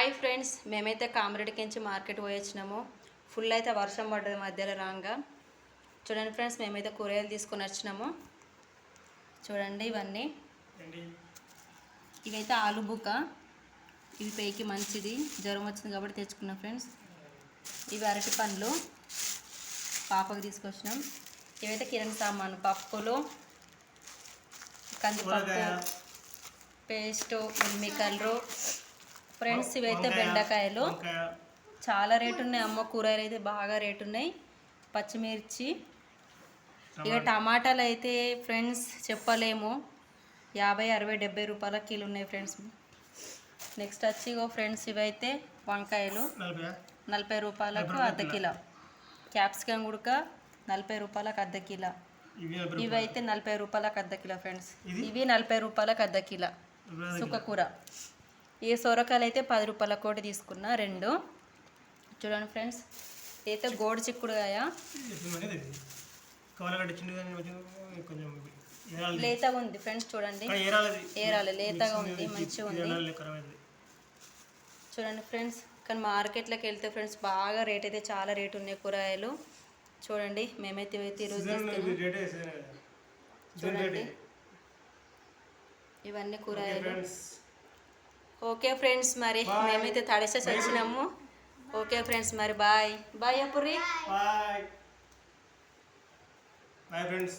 Hi friends మేమైతే కామరెడ్డికించి market పోయి వచ్చినాము ఫుల్ అయితే వర్షం పడ్డది మధ్యలో రాగా. చూడండి ఫ్రెండ్స్ మేమైతే కూరగాయలు తీసుకొని వచ్చినాము. చూడండి ఇవన్నీ. ఇవైతే ఆలు బుక్క. ఇవి పేకి మంచిది. జ్వరం వచ్చింది కాబట్టి తెచ్చుకున్నాం ఫ్రెండ్స్. ఇవి అరటి పండ్లు. పాపకు తీసుకొచ్చినాం. ఇవైతే కిరణ్ సామాను పప్పులు కందిపప్పు పేస్ట్ మిల్మికలరు ఫ్రెండ్స్ ఇవైతే బెండకాయలు. చాలా రేటు ఉన్నాయి అమ్మ కూరగాయలు అయితే బాగా రేటు ఉన్నాయి పచ్చిమిర్చి. ఇక టమాటాలు అయితే ఫ్రెండ్స్ చెప్పలేము. యాభై అరవై డెబ్బై రూపాయల కిలో ఉన్నాయి ఫ్రెండ్స్. నెక్స్ట్ వచ్చి ఇగో ఫ్రెండ్స్ ఇవైతే వంకాయలు. నలభై రూపాయలకు అర్ధ కిలో. క్యాప్సికం గుడక నలభై రూపాయలకు అర్ధ కిలో. ఇవైతే నలభై రూపాయలకు అర్ధ కిలో ఫ్రెండ్స్. ఇవి నలభై రూపాయలకు అర్ధ కిలో. సుక్కకూర ఈ సొరకాయలు అయితే పది రూపాయల కోటి తీసుకున్నా రెండు. చూడండి ఫ్రెండ్స్ అయితే గోడు చిక్కుడుగాయ లేతగా ఉంది ఫ్రెండ్స్ చూడండి. ఏరాలి లేతగా ఉంది మంచిగా ఉంది. చూడండి ఫ్రెండ్స్ కానీ మార్కెట్లోకి వెళ్తే ఫ్రెండ్స్ బాగా రేట్ అయితే చాలా రేట్ ఉన్నాయి కూరగాయలు. చూడండి మేమైతే ఇవైతే ఈరోజు చూడండి. ఇవన్నీ కూరగాయలు. ఓకే ఫ్రెండ్స్ మరి మేమైతే తడిసేసి వచ్చినాము ఓకే ఫ్రెండ్స్ మరి bye. Bye అప్పుర్రి. Bye bye friends